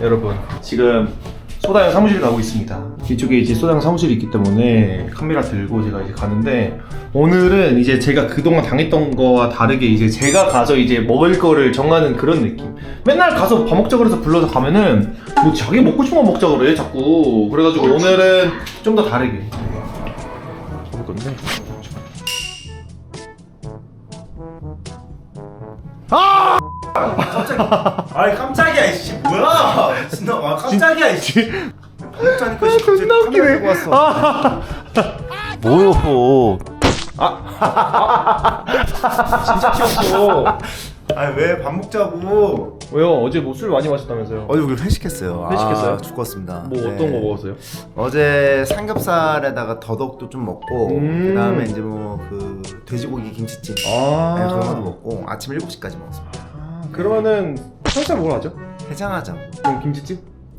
여러분 지금 소다형 사무실 가고 있습니다. 이쪽에 이제 소다형 사무실이 있기 때문에 카메라 들고 제가 이제 가는데 오늘은 이제 제가 그동안 당했던 거와 다르게 이제 제가 가서 이제 먹을 거를 정하는 그런 느낌. 맨날 가서 밥 먹자 그래서 불러서 가면은 뭐 자기 먹고 싶은 거 먹자 그래 자꾸. 그래가지고 오늘은 좀 더 다르게. 먹을 건데 아이 깜짝이야 이씨 뭐야 진짜 아 깜짝이야 이씨 깜짝이니까 씨 갑자기 존나 웃기네. 카메라 들고 왔어 뭐요 진짜 귀엽고 아니 왜 밥 먹자고 왜요? 어제 뭐 술 많이 마셨다면서요? 어제 우리 회식했어요 회식했어요? 아, 죽었습니다 뭐 네. 어떤 거 먹었어요? 어제 삼겹살에다가 더덕도 좀 먹고 음. 그 다음에 이제 뭐 그 돼지고기 김치찜 아, 네, 그런 것도 먹고 아침 7시까지 먹었습니다 아, 그러면은 삼겹살 먹으러 가죠? 해장하자고 그럼 김치찜?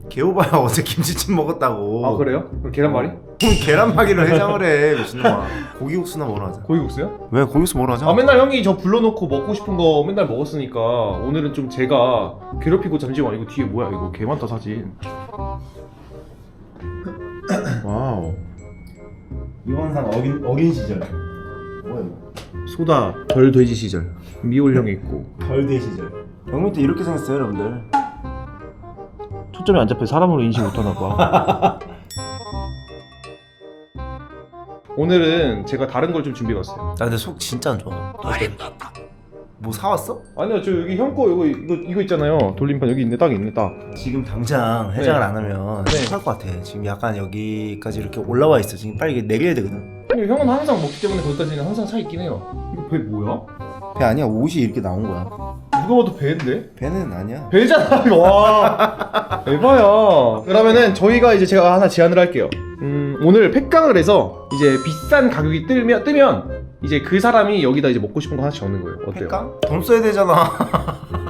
개오바야 어제 김치찜 먹었다고. 아 그래요? 그럼 계란말이? 그럼 계란말이로 해장을 해 미친놈아. 고기국수나 먹으러 하자. 고기국수요? 왜 고기국수 먹으러 하자? 아 맨날 형이 저 불러놓고 먹고 싶은 거 맨날 먹었으니까 오늘은 좀 제가 괴롭히고 잠시만 이거 뒤에 뭐야? 이거 개 많다 사진. 와우. 이원상 어긴, 어긴 시절. 뭐야 이거 소다 덜 돼지 시절. 미올 형이 있고. 덜 대 시절 영민도 이렇게 생겼어요 여러분들. 초점이 안 잡혀 사람으로 인식 못하나 봐. 오늘은 제가 다른 걸 좀 준비해 봤어요. 나 근데 속 진짜 안 좋아. 뭐 사왔어? 아니요 저 여기 형 거 이거 이거 이거 있잖아요. 돌림판 여기 있네 딱 있네 딱. 지금 당장 해장을 네. 안 하면 네. 못할 것 같아. 지금 약간 여기까지 이렇게 올라와 있어. 지금 빨리 이게 내려야 되거든. 아니 형은 항상 먹기 때문에 거기까지는 항상 차 있긴 해요. 이거 배 뭐야? 배 아니야? 옷이 이렇게 나온 거야. 누가 봐도 배인데? 배는 아니야. 배잖아 이거. 와. 에바야. 그러면은 저희가 이제 제가 하나 제안을 할게요. 음 오늘 팩강을 해서 이제 비싼 가격이 뜨면 뜨면 이제 그 사람이 여기다 이제 먹고 싶은 거 하나씩 적는 거예요. 어때요? 횟감? 돈 써야 되잖아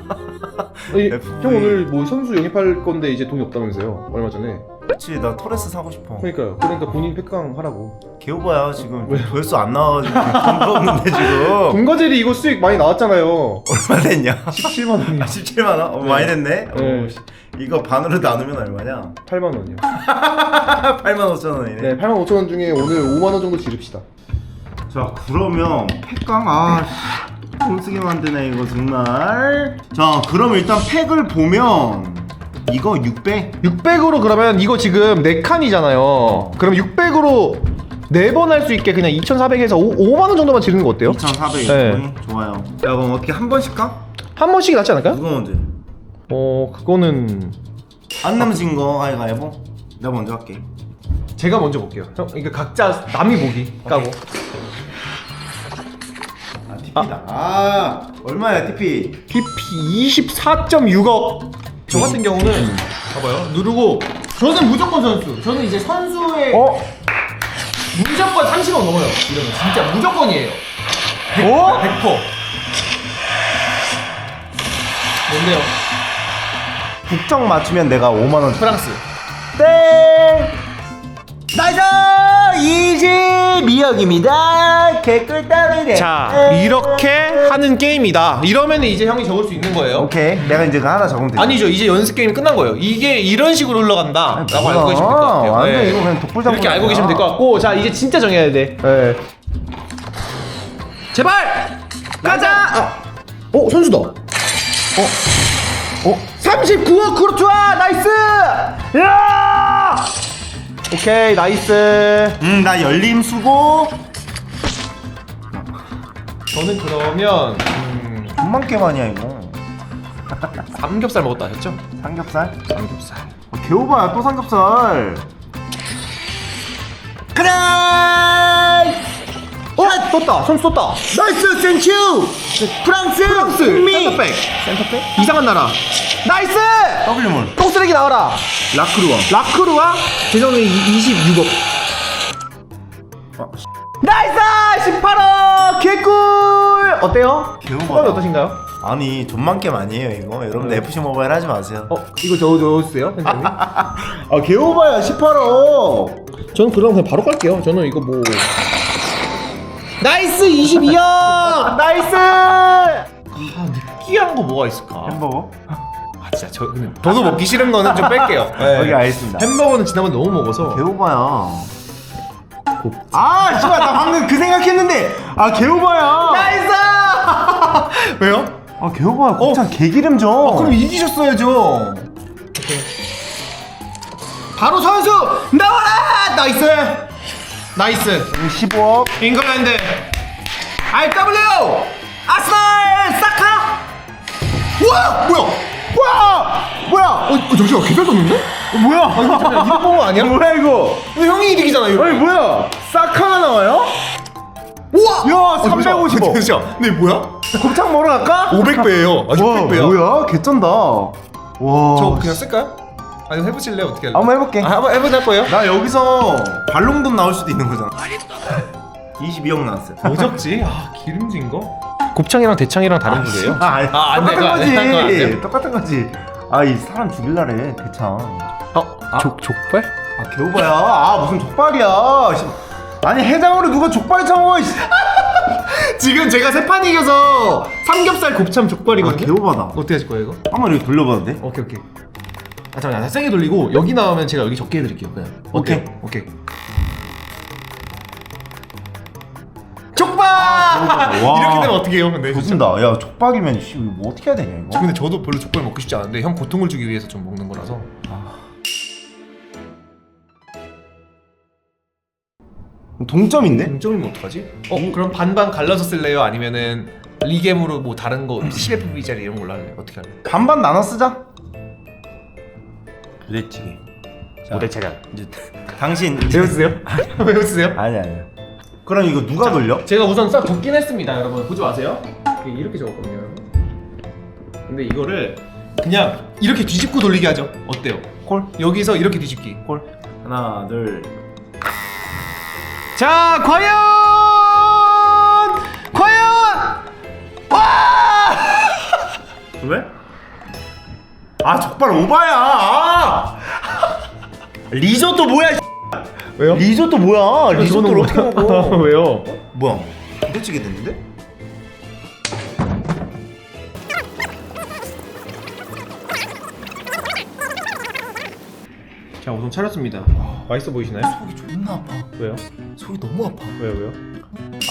아니, FV. 형 오늘 뭐 선수 영입할 건데 이제 돈이 없다면서요? 얼마 전에? 그렇지 나 토레스 사고 싶어. 그러니까요. 그러니까 본인 팩강 하라고. 개오바야 지금. 조회수 안 나와가지고 돈도 없는데 지금. 돈거젤이 이거 수익 많이 나왔잖아요. 얼마 됐냐? 17만 원이요. 17만 원? 어, 많이 됐네? 네. 어, 씨. 이거 반으로 나누면 얼마냐? 8만 원이요. 8만 5천 원이네. 네 8만 5천 원 중에 오늘 5만 원 정도 지릅시다. 자 그러면 팩강 아 돈 쓰게 만드네 이거 정말. 자 그럼 일단 팩을 보면 이거 600 600으로 그러면 이거 지금 4칸이잖아요. 그럼 600으로 4번 할 수 있게 그냥 2400에서 5, 만원 정도만 지르는 거 어때요? 2,400 네. 좋아요. 야 그럼 어떻게 한 번씩 가? 한 번씩이 낫지 않을까요? 누가 먼저 해? 어 그거는 안 남진 거 가위가위보 내가 먼저 할게. 제가 먼저 볼게요. 형 이거 각자 남이 보기. 까고. 아 TP다 아, 얼마야 TP TP 24.6억 저 같은 경우는 봐봐요 누르고 저는 무조건 선수 저는 이제 선수의 어? 무조건 30억 넘어요 이러면 진짜 무조건이에요 100%, 어? 100%. 뭔데요? 국정 맞추면 내가 5만 원 프랑스 땡! 22억입니다. 개꿀 따위네. 자 이렇게 하는 게임이다. 이러면 이제 형이 적을 수 있는 거예요. 오케이. 내가 이제 그 하나 적으면 되지. 아니죠. 이제 연습 게임이 끝난 거예요. 이게 이런 식으로 흘러간다 라고 뭐야. 알고 계시면 될 것 같아요. 완전 네. 이거 그냥 독불장군 이렇게 알고 계시면 될 것 같고. 자 이제 진짜 정해야 돼. 네. 제발! 가자! 어. 선수다. 어? 어? 39억 크루트와 나이스! 야 오케이 나이스. 음 나 열림 수고. 저는 그러면 음, 게 많이야 이거. 삼겹살 먹었다 하셨죠? 삼겹살? 삼겹살. 어, 개오바야 또 삼겹살. 그래 어? 떴다. 선수 떴다. 나이스 센츄 프랑스! 프랑스! 미! 센터백. 센터백? 이상한 나라 나이스! W물 똥쓰레기 나와라. 라크루아 라크루와 재정이 26억. 아, 나이스! 18억! 개꿀! 어때요? 소감이 어떠신가요? 아니 돈만 게 아니에요 이거. 여러분들 FC 모바일 하지 마세요. 어 이거 저 넣어주세요 아 개오바야 18억. 저는 그럼 그냥 바로 갈게요. 저는 이거 뭐. 나이스! 22억! 나이스! 아 느끼한 거 뭐가 있을까? 햄버거? 아 진짜 저 근데 저도 먹기 싫은 거는 좀 뺄게요. 네. 여기 알겠습니다. 햄버거는 지난번 너무 먹어서 개오바야. 아, 씨발 나 방금 그 생각했는데. 아, 개오바야. 나이스! 왜요? 아, 개오바야. 곱창 개기름 좀. 아, 그럼 이기셨어야죠. 바로 선수 나와라! 나이스! 나이스. 15억. 잉글랜드 RW 아스날 사카 우와 뭐야 와! 뭐야? 어, 어 잠시만 개잘 떴는데? 어, 뭐야? 아니 잠깐만 이거 본거 아니야? 뭐야 이거? 이거 형이 이득이잖아 이거 아니 뭐야? 사카가 나와요? 우와 야, 350억. 잠시만 근데 뭐야? 곱창 먹으러 갈까? 500배예요 아 와, 600배야 뭐야? 개쩐다. 와. 저 그냥 쓸까요? 아니 해보실래요? 어떻게 할래요? 한번 해볼게. 아, 한번 해보자 거예요? 나 여기서 발롱돈 나올 수도 있는 거잖아. 22억 나왔어요. 뭐 적지? 아 기름진 거? 곱창이랑 대창이랑 다른 거예요? 아, 아니, 아, 안 돼, 똑같은 그거 안 돼, 그거 안 거지. 똑같은 거지. 아, 이 사람 죽일라래, 대창. 어? 족, 족발? 아, 개오바야. 아, 무슨 족발이야. 씨. 아니, 해장으로 누가 족발 처먹어, 씨. 지금 제가 세 판 이겨서 삼겹살 곱창 아, 족발이거든요? 개오바다. 어떻게 하실 거예요 이거? 한번 이렇게 돌려봐도 돼? 오케이 오케이 아 잠깐만 세게 돌리고 여기 나오면 제가 여기 적게 해드릴게요 그냥 오케이. 어때요? 오케이 이렇게 되면 어떻게 해요 근데 진짜? 조진다. 야, 족발이면, 씨, 이거 뭐 어떻게 해야 되냐, 이거? 저 근데 저도 별로 족발 먹고 싶지 않은데 형 고통을 주기 위해서 좀 먹는 거라서 동점인데? 동점이면 어떡하지? 어 그럼 반반 갈라서 쓸래요? 아니면은 리겜으로 뭐 다른 거 10FB짜리 이런 걸로 할래요? 어떻게 할래요? 반반 나눠 쓰자. 부대찌개. 자, 모대차량 이제 당신 왜 웃으세요? 왜 웃으세요? 아니 아니. 그럼 이거 누가 돌려? 제가 우선 싹 적긴 했습니다 여러분 보지 마세요 이게 이렇게 적었거든요 여러분 근데 이거를 그냥 이렇게 뒤집고 돌리게 하죠 어때요? 콜. 여기서 이렇게 뒤집기 콜. 하나, 둘. 자 과연 과연 와 왜? 아 족발 오바야. 아! 리조또 뭐야? 이 왜요? 리조또 뭐야? 리조또를 어떻게 먹어? 왜요? 뭐야? 부대찌개 됐는데? 자 우선 차렸습니다 맛있어 보이시나요? 속이 존나 아파. 왜요? 속이 너무 아파. 왜요 왜요?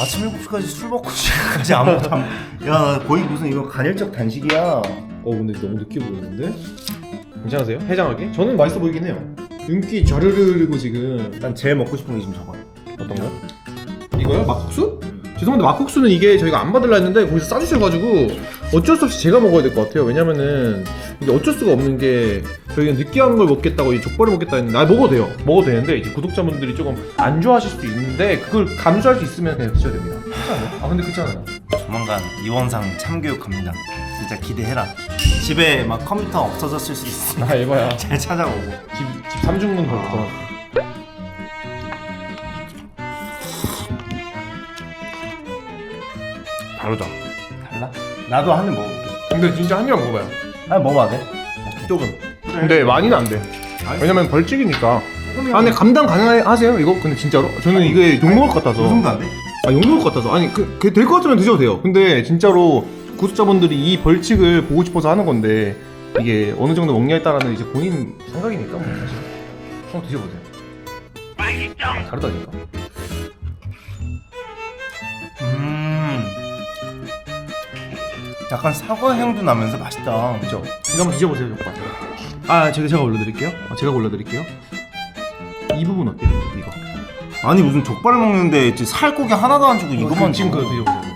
아침 7시까지 술 먹고 지금까지 아무것도 안. 야 거의 무슨 이거 간헐적 단식이야. 어 근데 너무 느끼해 보이는데? 괜찮으세요? 해장하게? 저는 맛있어 보이긴 해요 윤기 좌르르 흐르고 지금 난 제일 먹고 싶은 게 지금 저거야. 어떤 거요? 이거요? 막국수? 죄송한데 막국수는 이게 저희가 안 받으려 했는데 거기서 싸주셔가지고 어쩔 수 없이 제가 먹어야 될 것 같아요 왜냐면은 이게 어쩔 수가 없는 게 저희가 느끼한 걸 먹겠다고 이 족발을 먹겠다 했는데 아 먹어도 돼요 먹어도 되는데 이제 구독자분들이 조금 안 좋아하실 수도 있는데 그걸 감수할 수 있으면 그냥 드셔도 됩니다 괜찮아요? 아 근데 괜찮아요 조만간 이원상 참교육합니다. 진짜 기대해라. 집에 막 컴퓨터 없어졌을 수 있으니까 아 이거야 잘 찾아오고. 집, 집 삼중문 걸고 다르다 달라? 나도 한입 먹어볼게. 근데 진짜 한입 먹어봐요 아 먹어봐도 돼? 조금 근데 많이는 안 돼 왜냐면 벌칙이니까 아 근데 감당 가능하세요 이거? 근데 진짜로? 저는 이게 욕먹을 것 같아서 그 정도 안 돼? 아 욕먹을 것 같아서 아니 그, 될것 같으면 드셔도 돼요 근데 진짜로 구독자분들이 이 벌칙을 보고 싶어서 하는 건데 이게 어느 정도 먹냐에 따라는 이제 본인 생각이니까 뭐 사실 한번 드셔보세요 아, 다르다니까 음. 약간 사과 향도 나면서 맛있다. 그죠? 이거 한번 드셔보세요 족발 아 제가 제가 올려드릴게요 아, 제가 올려드릴게요 이 부분 어때요 이거 아니 무슨 족발을 먹는데 이제 살코기 하나도 안 주고 이것만 지금 줘. 그거 드셔보세요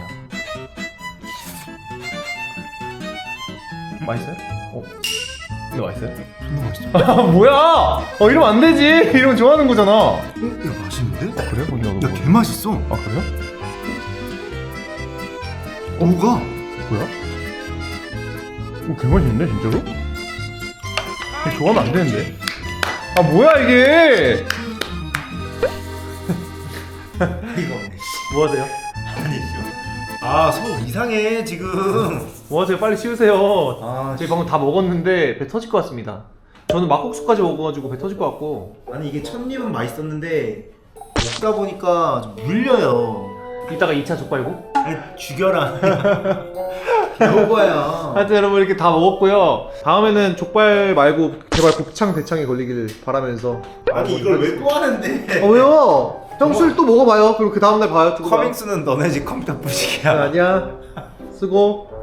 맛있어요? 어 이거 맛있어요? 존나 맛있어. 아 뭐야 어 이러면 안 되지 이러면 좋아하는 거잖아 야 맛있는데? 그래요? 언니 야개 맛있어. 아 그래요? 뭐가? 뭐야? 어, 개 맛있는데 진짜로? 이거 좋아하면 안 되는데 아 뭐야 이게 이거. 뭐 하세요? 아니 아속 이상해 지금. 뭐 하세요 빨리 치우세요 아 저희 방금 다 먹었는데 배 터질 것 같습니다 저는 막국수까지 먹어가지고 배 터질 것 같고 아니 이게 첫 입은 맛있었는데 먹다 보니까 좀 물려요. 이따가 2차 족발고 아니 죽여라. 배고파요. 하여튼 여러분 이렇게 다 먹었고요. 다음에는 족발 말고 제발 곱창 대창에 걸리길 바라면서. 아니 이걸 왜 또 하는데? 어 왜요? 형 술 또 먹어봐요. 그리고 그 다음날 봐요. 두고 봐. 커밍스는 너네 집 컴퓨터 부시기야. 아니야. 수고.